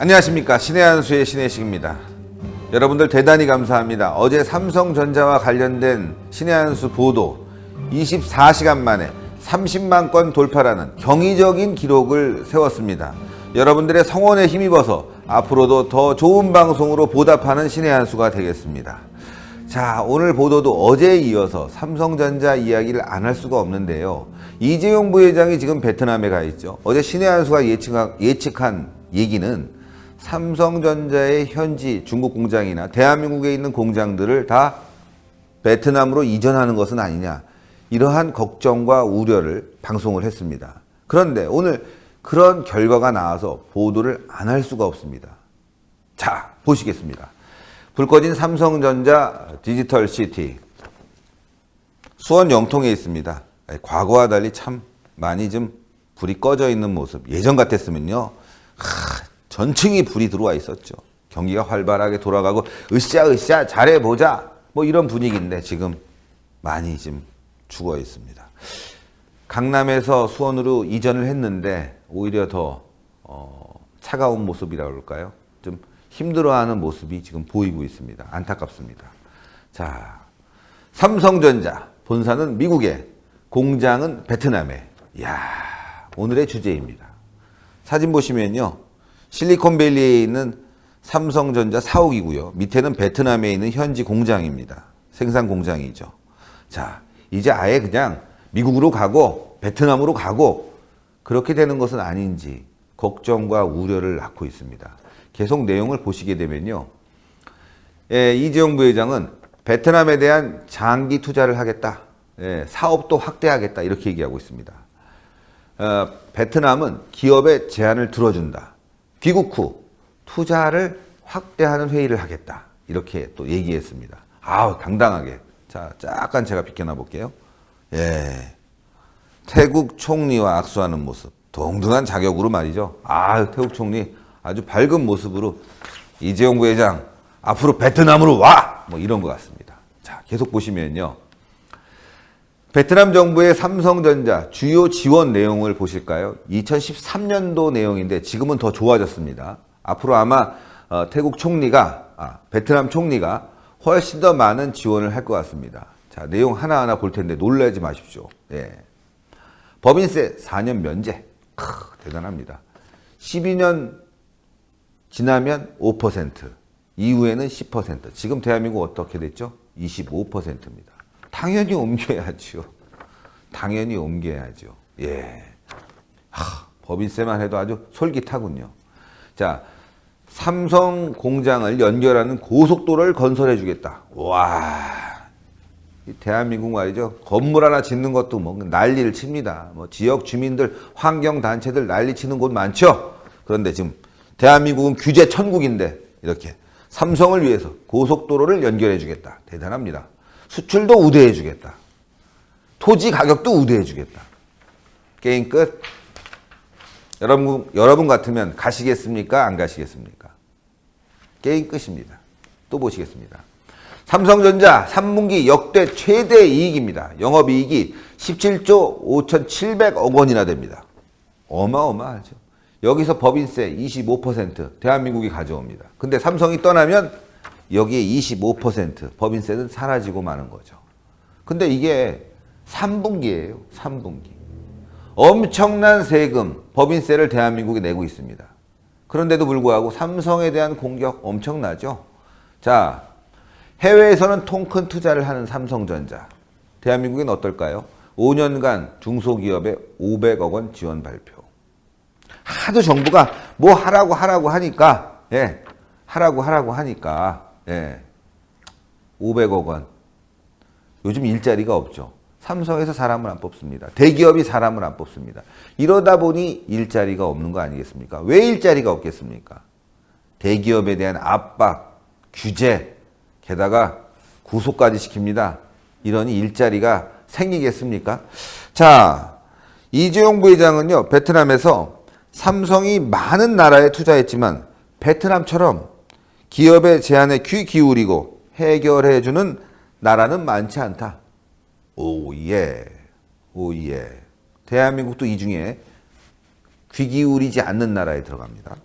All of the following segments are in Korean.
안녕하십니까 신의 한수의 신혜식입니다. 여러분들 대단히 감사합니다. 어제 삼성전자와 관련된 신의 한수 보도 24시간 만에 30만 건 돌파라는 경이적인 기록을 세웠습니다. 여러분들의 성원에 힘입어서 앞으로도 더 좋은 방송으로 보답하는 신의 한수가 되겠습니다. 자, 오늘 보도도 어제에 이어서 삼성전자 이야기를 안 할 수가 없는데요. 이재용 부회장이 지금 베트남에 가 있죠. 어제 신의 한수가 예측한 얘기는 삼성전자의 현지 중국 공장이나 대한민국에 있는 공장들을 다 베트남으로 이전하는 것은 아니냐. 이러한 걱정과 우려를 방송을 했습니다. 그런데 오늘 그런 결과가 나와서 보도를 안 할 수가 없습니다. 자, 보시겠습니다. 불 꺼진 삼성전자 디지털 시티. 수원 영통에 있습니다. 과거와 달리 참 많이 좀 불이 꺼져 있는 모습. 예전 같았으면요. 하, 전층이 불이 들어와 있었죠. 경기가 활발하게 돌아가고 으쌰으쌰 잘해보자. 뭐 이런 분위기인데 지금 많이 좀 죽어 있습니다. 강남에서 수원으로 이전을 했는데 오히려 더 어, 차가운 모습이라고 할까요? 좀 힘들어하는 모습이 지금 보이고 있습니다. 안타깝습니다. 자, 삼성전자 본사는 미국에 공장은 베트남에. 야, 오늘의 주제입니다. 사진 보시면요. 실리콘밸리에 있는 삼성전자 사옥이고요. 밑에는 베트남에 있는 현지 공장입니다. 생산 공장이죠. 자, 이제 아예 그냥 미국으로 가고 베트남으로 가고 그렇게 되는 것은 아닌지 걱정과 우려를 낳고 있습니다. 계속 내용을 보시게 되면요. 예, 이재용 부회장은 베트남에 대한 장기 투자를 하겠다. 예, 사업도 확대하겠다. 이렇게 얘기하고 있습니다. 어, 베트남은 기업의 제안을 들어준다. 귀국 후 투자를 확대하는 회의를 하겠다. 이렇게 또 얘기했습니다. 아우, 당당하게. 자, 잠깐 제가 비켜나 볼게요. 예. 태국 총리와 악수하는 모습. 동등한 자격으로 말이죠. 아, 태국 총리 아주 밝은 모습으로 이재용 부회장 앞으로 베트남으로 와! 뭐 이런 것 같습니다. 자, 계속 보시면요. 베트남 정부의 삼성전자 주요 지원 내용을 보실까요? 2013년도 내용인데 지금은 더 좋아졌습니다. 앞으로 아마 어, 태국 총리가, 아, 베트남 총리가 훨씬 더 많은 지원을 할 것 같습니다. 자, 내용 하나하나 볼 텐데 놀라지 마십시오. 예. 법인세 4년 면제. 크, 대단합니다. 12년 지나면 5%, 이후에는 10%. 지금 대한민국 어떻게 됐죠? 25%입니다. 당연히 옮겨야죠. 당연히 옮겨야죠. 예. 하, 법인세만 해도 아주 솔깃하군요. 자, 삼성 공장을 연결하는 고속도로를 건설해 주겠다. 와. 이 대한민국 말이죠. 건물 하나 짓는 것도 뭐 난리를 칩니다. 뭐 지역 주민들, 환경 단체들 난리 치는 곳 많죠. 그런데 지금 대한민국은 규제 천국인데 이렇게 삼성을 위해서 고속도로를 연결해 주겠다. 대단합니다. 수출도 우대해 주겠다. 토지 가격도 우대해 주겠다. 게임 끝. 여러분, 여러분 같으면 가시겠습니까? 안 가시겠습니까? 게임 끝입니다. 또 보시겠습니다. 삼성전자 3분기 역대 최대 이익입니다. 영업이익이 17조 5,700억 원이나 됩니다. 어마어마하죠. 여기서 법인세 25% 대한민국이 가져옵니다. 근데 삼성이 떠나면 여기에 25% 법인세는 사라지고 마는 거죠. 근데 이게 3분기예요. 3분기. 엄청난 세금, 법인세를 대한민국이 내고 있습니다. 그런데도 불구하고 삼성에 대한 공격 엄청나죠? 자, 해외에서는 통 큰 투자를 하는 삼성전자. 대한민국은 어떨까요? 5년간 중소기업에 500억 원 지원 발표. 하도 정부가 뭐 하라고 하라고 하니까, 예, 하라고 하라고 하니까, 예, 500억 원. 요즘 일자리가 없죠. 삼성에서 사람을 안 뽑습니다. 대기업이 사람을 안 뽑습니다. 이러다 보니 일자리가 없는 거 아니겠습니까? 왜 일자리가 없겠습니까? 대기업에 대한 압박, 규제, 게다가 구속까지 시킵니다. 이러니 일자리가 생기겠습니까? 자, 이재용 부회장은요, 베트남에서 삼성이 많은 나라에 투자했지만 베트남처럼 기업의 제안에 귀 기울이고 해결해주는 나라는 많지 않다. 오 예, 오 예. 대한민국도 이 중에 귀 기울이지 않는 나라에 들어갑니다.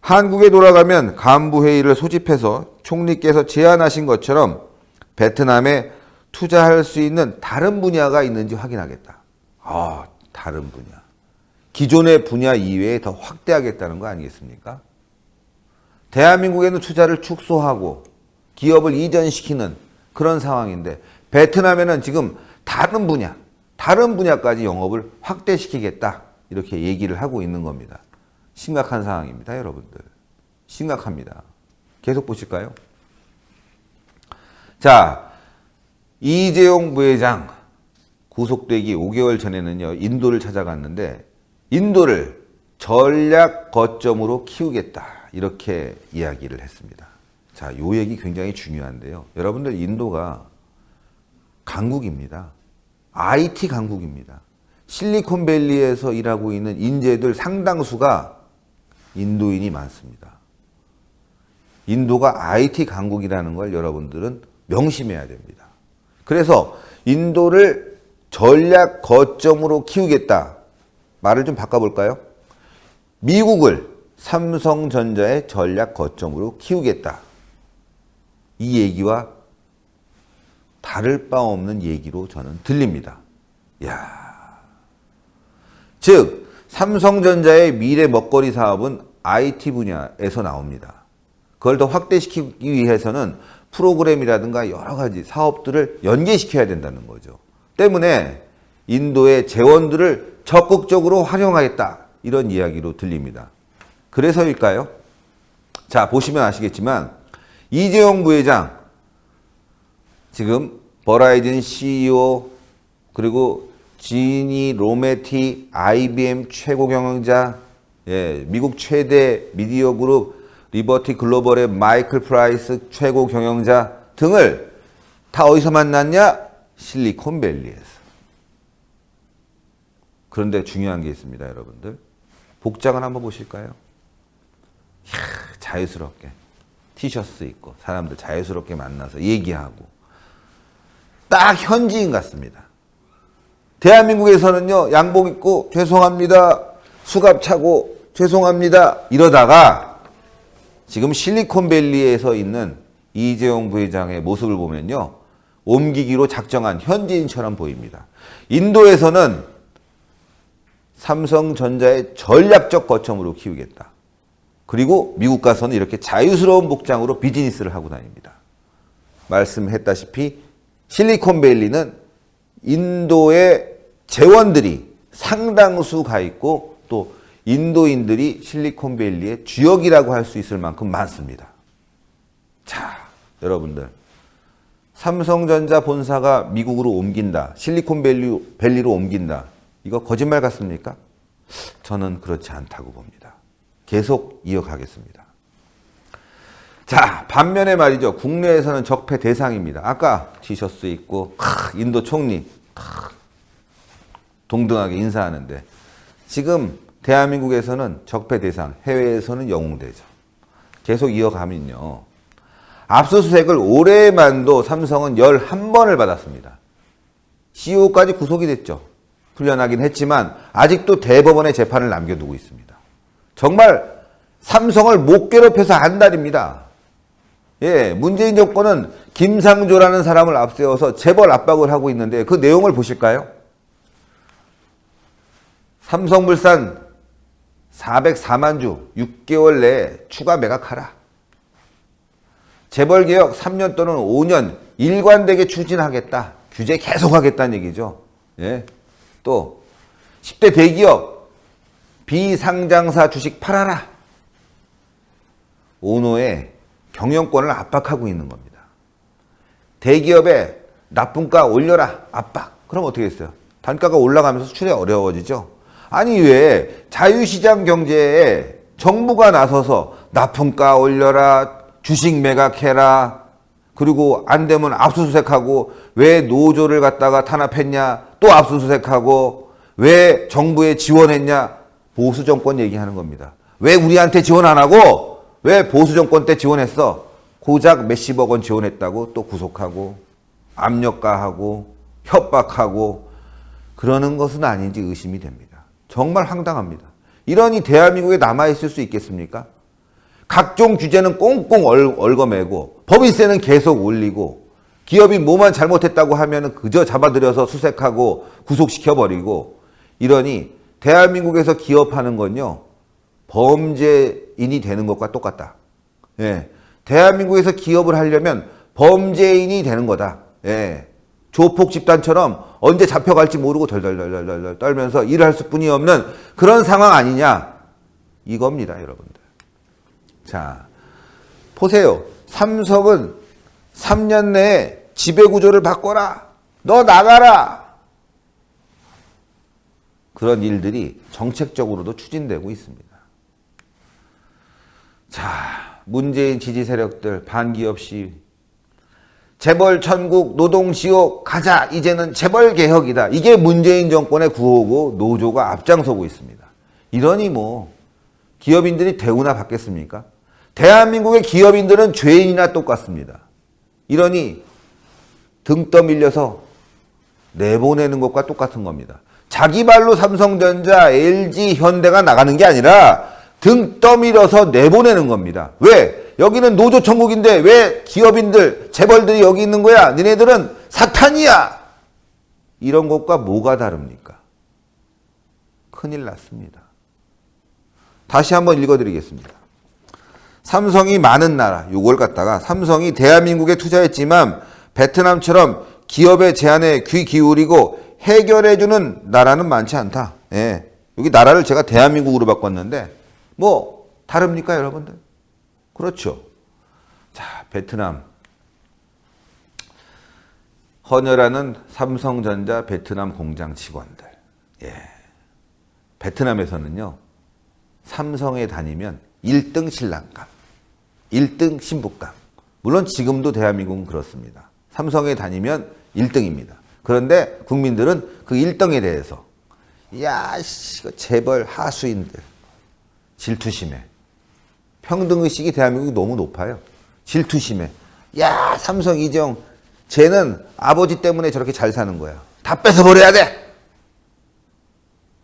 한국에 돌아가면 간부회의를 소집해서 총리께서 제안하신 것처럼 베트남에 투자할 수 있는 다른 분야가 있는지 확인하겠다. 아, 다른 분야. 기존의 분야 이외에 더 확대하겠다는 거 아니겠습니까? 대한민국에는 투자를 축소하고 기업을 이전시키는 그런 상황인데 베트남에는 지금 다른 분야, 다른 분야까지 영업을 확대시키겠다. 이렇게 얘기를 하고 있는 겁니다. 심각한 상황입니다, 여러분들. 심각합니다. 계속 보실까요? 자, 이재용 부회장 구속되기 5개월 전에는요, 인도를 찾아갔는데, 인도를 전략 거점으로 키우겠다. 이렇게 이야기를 했습니다. 자, 요 얘기 굉장히 중요한데요. 여러분들 인도가 강국입니다. IT 강국입니다. 실리콘밸리에서 일하고 있는 인재들 상당수가 인도인이 많습니다. 인도가 IT 강국이라는 걸 여러분들은 명심해야 됩니다. 그래서 인도를 전략 거점으로 키우겠다. 말을 좀 바꿔볼까요? 미국을 삼성전자의 전략 거점으로 키우겠다. 이 얘기와 다를 바 없는 얘기로 저는 들립니다. 야. 즉, 삼성전자의 미래 먹거리 사업은 IT 분야에서 나옵니다. 그걸 더 확대시키기 위해서는 프로그램이라든가 여러 가지 사업들을 연계시켜야 된다는 거죠. 때문에 인도의 재원들을 적극적으로 활용하겠다. 이런 이야기로 들립니다. 그래서일까요? 자, 보시면 아시겠지만, 이재용 부회장, 지금 버라이즌 CEO, 그리고 지니 로메티, IBM 최고 경영자, 예, 미국 최대 미디어 그룹 리버티 글로벌의 마이클 프라이스 최고 경영자 등을 다 어디서 만났냐? 실리콘밸리에서. 그런데 중요한 게 있습니다, 여러분들. 복장을 한번 보실까요? 자유스럽게 티셔츠 입고 사람들 자유스럽게 만나서 얘기하고 딱 현지인 같습니다. 대한민국에서는요 양복 입고 죄송합니다 수갑 차고 죄송합니다 이러다가 지금 실리콘밸리에서 있는 이재용 부회장의 모습을 보면요 옮기기로 작정한 현지인처럼 보입니다. 인도에서는 삼성전자의 전략적 거점으로 키우겠다. 그리고 미국 가서는 이렇게 자유스러운 복장으로 비즈니스를 하고 다닙니다. 말씀했다시피 실리콘밸리는 인도의 재원들이 상당수 가 있고 또 인도인들이 실리콘밸리의 주역이라고 할 수 있을 만큼 많습니다. 자, 여러분들. 삼성전자 본사가 미국으로 옮긴다. 실리콘밸리로 옮긴다. 이거 거짓말 같습니까? 저는 그렇지 않다고 봅니다. 계속 이어가겠습니다. 자, 반면에 말이죠. 국내에서는 적폐 대상입니다. 아까 티셔츠 입고 인도 총리 동등하게 인사하는데 지금 대한민국에서는 적폐 대상, 해외에서는 영웅 대죠. 계속 이어가면요. 압수수색을 올해만도 삼성은 11번을 받았습니다. CEO까지 구속이 됐죠. 풀려나긴 했지만 아직도 대법원에 재판을 남겨두고 있습니다. 정말 삼성을 못 괴롭혀서 안달입니다. 예, 문재인 정권은 김상조라는 사람을 앞세워서 재벌 압박을 하고 있는데 그 내용을 보실까요? 삼성물산 404만 주 6개월 내에 추가 매각하라. 재벌개혁 3년 또는 5년 일관되게 추진하겠다. 규제 계속하겠다는 얘기죠. 예. 또 10대 대기업 비상장사 주식 팔아라. 오노의 경영권을 압박하고 있는 겁니다. 대기업에 납분가 올려라. 압박. 그럼 어떻게 했어요? 단가가 올라가면서 수출이 어려워지죠. 아니 왜 자유시장 경제에 정부가 나서서 납품가 올려라 주식 매각해라 그리고 안 되면 압수수색하고 왜 노조를 갖다가 탄압했냐 또 압수수색하고 왜 정부에 지원했냐 보수 정권 얘기하는 겁니다. 왜 우리한테 지원 안 하고 왜 보수 정권 때 지원했어? 고작 몇십억 원 지원했다고 또 구속하고 압력가하고 협박하고 그러는 것은 아닌지 의심이 됩니다. 정말 황당합니다. 이러니 대한민국에 남아있을 수 있겠습니까? 각종 규제는 꽁꽁 얼, 얽어매고 법인세는 계속 올리고 기업이 뭐만 잘못했다고 하면 그저 잡아들여서 수색하고 구속시켜버리고 이러니 대한민국에서 기업하는 건요 범죄인이 되는 것과 똑같다. 예. 대한민국에서 기업을 하려면 범죄인이 되는 거다. 예. 조폭 집단처럼 언제 잡혀갈지 모르고 덜덜덜덜덜 떨면서 일을 할 수뿐이 없는 그런 상황 아니냐 이겁니다, 여러분들. 자, 보세요. 삼성은 3년 내에 지배구조를 바꿔라. 너 나가라. 그런 일들이 정책적으로도 추진되고 있습니다. 자, 문재인 지지 세력들 반기업 시위. 재벌 천국 노동 지옥 가자. 이제는 재벌 개혁이다. 이게 문재인 정권의 구호고 노조가 앞장서고 있습니다. 이러니 뭐 기업인들이 대우나 받겠습니까? 대한민국의 기업인들은 죄인이나 똑같습니다. 이러니 등 떠밀려서 내보내는 것과 똑같은 겁니다. 자기 발로 삼성전자, LG, 현대가 나가는 게 아니라 등 떠밀어서 내보내는 겁니다. 왜? 여기는 노조 천국인데 왜 기업인들, 재벌들이 여기 있는 거야? 니네들은 사탄이야! 이런 것과 뭐가 다릅니까? 큰일 났습니다. 다시 한번 읽어드리겠습니다. 삼성이 많은 나라, 요걸 갖다가 삼성이 대한민국에 투자했지만 베트남처럼 기업의 제안에 귀 기울이고 해결해주는 나라는 많지 않다. 예. 여기 나라를 제가 대한민국으로 바꿨는데 뭐 다릅니까 여러분들? 그렇죠. 자, 베트남. 헌혈하는 삼성전자 베트남 공장 직원들. 예. 베트남에서는요. 삼성에 다니면 1등 신랑감, 1등 신부감. 물론 지금도 대한민국은 그렇습니다. 삼성에 다니면 1등입니다. 그런데 국민들은 그 1등에 대해서 야, 씨, 재벌 하수인들 질투심에 평등의식이 대한민국이 너무 높아요. 질투심에 야, 삼성 이정 쟤는 아버지 때문에 저렇게 잘 사는 거야. 다 뺏어버려야 돼.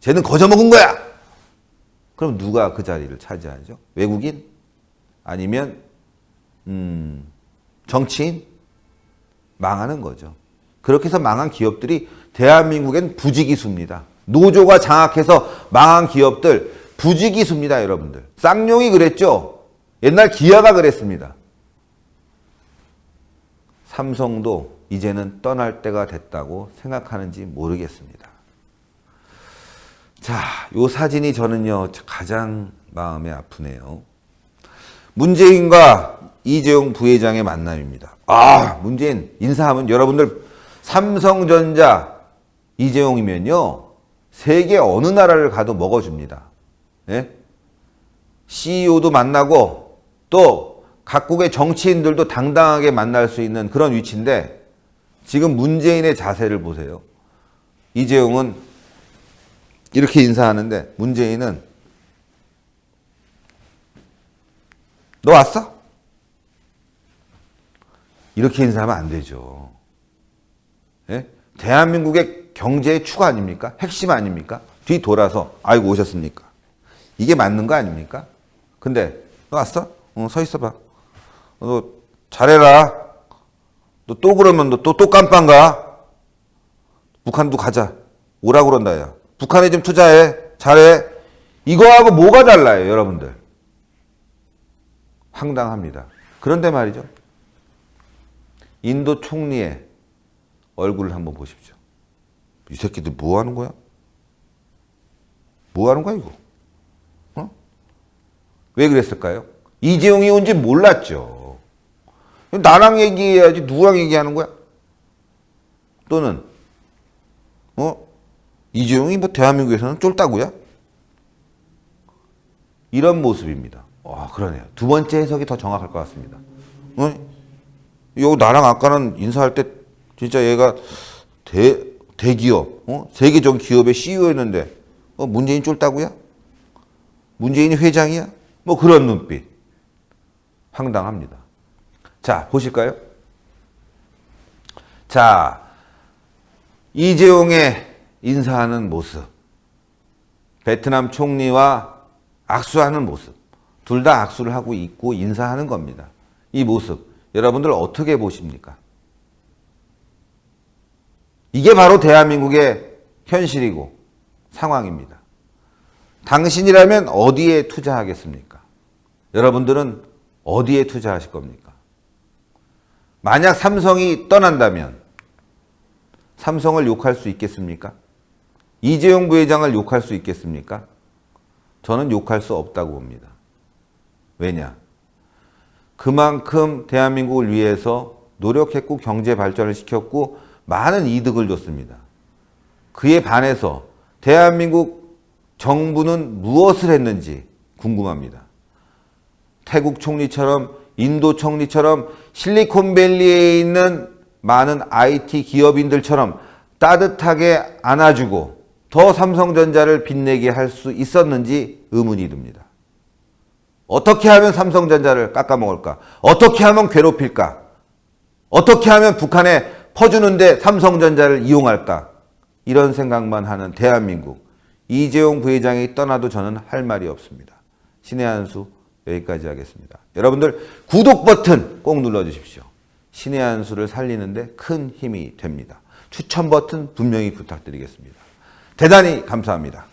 쟤는 거저먹은 거야. 그럼 누가 그 자리를 차지하죠? 외국인? 아니면 음, 정치인? 망하는 거죠. 그렇게 해서 망한 기업들이 대한민국엔 부지기수입니다. 노조가 장악해서 망한 기업들 부지기수입니다, 여러분들. 쌍용이 그랬죠. 옛날 기아가 그랬습니다. 삼성도 이제는 떠날 때가 됐다고 생각하는지 모르겠습니다. 자, 요 사진이 저는요, 가장 마음에 아프네요. 문재인과 이재용 부회장의 만남입니다. 아, 문재인 인사하면 여러분들 삼성전자 이재용이면요, 세계 어느 나라를 가도 먹어줍니다. 예? CEO도 만나고 또 각국의 정치인들도 당당하게 만날 수 있는 그런 위치인데 지금 문재인의 자세를 보세요. 이재용은 이렇게 인사하는데 문재인은 너 왔어? 이렇게 인사하면 안 되죠. 예? 대한민국의 경제의 축 아닙니까? 핵심 아닙니까? 뒤 돌아서 아이고 오셨습니까? 이게 맞는 거 아닙니까? 근데 너 왔어? 어, 서 있어봐. 어, 너 잘해라. 너 또 그러면 너또또 깜빵 가. 북한도 가자. 오라 그런다 야. 북한에 좀 투자해. 잘해. 이거하고 뭐가 달라요, 여러분들? 황당합니다. 그런데 말이죠. 인도 총리의 얼굴을 한번 보십시오. 이 새끼들 뭐 하는 거야? 뭐 하는 거야, 이거? 어? 왜 그랬을까요? 이재용이 온 지 몰랐죠. 나랑 얘기해야지 누구랑 얘기하는 거야? 또는, 어? 이재용이 뭐 대한민국에서는 쫄다고야? 이런 모습입니다. 와, 그러네요. 두 번째 해석이 더 정확할 것 같습니다. 어? 요 나랑 아까는 인사할 때 진짜 얘가 대, 대기업, 어? 세계적 기업의 CEO였는데 어, 문재인 쫄다고야? 문재인이 회장이야? 뭐 그런 눈빛. 황당합니다. 자, 보실까요? 자, 이재용의 인사하는 모습. 베트남 총리와 악수하는 모습. 둘 다 악수를 하고 있고 인사하는 겁니다. 이 모습 여러분들 어떻게 보십니까? 이게 바로 대한민국의 현실이고 상황입니다. 당신이라면 어디에 투자하겠습니까? 여러분들은 어디에 투자하실 겁니까? 만약 삼성이 떠난다면 삼성을 욕할 수 있겠습니까? 이재용 부회장을 욕할 수 있겠습니까? 저는 욕할 수 없다고 봅니다. 왜냐? 그만큼 대한민국을 위해서 노력했고 경제 발전을 시켰고 많은 이득을 줬습니다. 그에 반해서 대한민국 정부는 무엇을 했는지 궁금합니다. 태국 총리처럼 인도 총리처럼 실리콘밸리에 있는 많은 IT 기업인들처럼 따뜻하게 안아주고 더 삼성전자를 빛내게 할 수 있었는지 의문이 듭니다. 어떻게 하면 삼성전자를 깎아먹을까? 어떻게 하면 괴롭힐까? 어떻게 하면 북한에 퍼주는데 삼성전자를 이용할까? 이런 생각만 하는 대한민국. 이재용 부회장이 떠나도 저는 할 말이 없습니다. 신의 한 수 여기까지 하겠습니다. 여러분들 구독 버튼 꼭 눌러주십시오. 신의 한 수를 살리는데 큰 힘이 됩니다. 추천 버튼 분명히 부탁드리겠습니다. 대단히 감사합니다.